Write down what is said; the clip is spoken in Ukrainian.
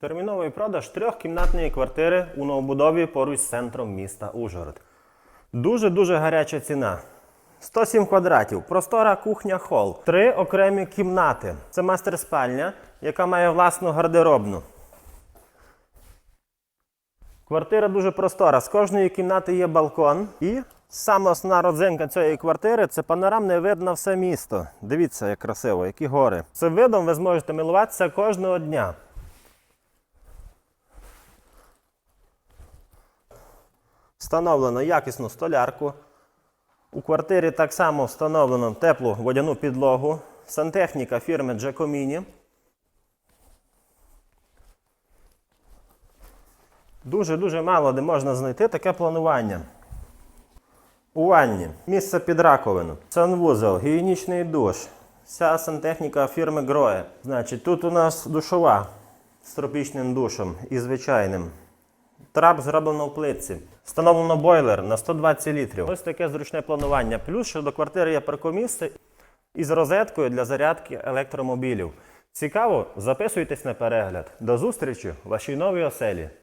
Терміновий продаж трьохкімнатної квартири у новобудові поруч з центром міста Ужгород. Дуже-дуже гаряча ціна. 107 квадратів, простора кухня хол, три окремі кімнати. Це мастер-спальня, яка має власну гардеробну. Квартира дуже простора. З кожної кімнати є балкон. І саме основна родзинка цієї квартири це панорамний вид на все місто. Дивіться, як красиво, які гори. Цим видом ви зможете милуватися кожного дня. Встановлено якісну столярку. У квартирі так само встановлено теплу водяну підлогу, сантехніка фірми Giacomini. Дуже-дуже мало де можна знайти таке планування. У ванні місце під раковину, санвузол, гігієнічний душ. Вся сантехніка фірми Гроє. Значить, тут у нас душова з тропічним душем і звичайним. Трап зроблено в плитці. Встановлено бойлер на 120 літрів. Ось таке зручне планування. Плюс, що до квартири є паркомісце із розеткою для зарядки електромобілів. Цікаво? Записуйтесь на перегляд. До зустрічі в вашій новій оселі.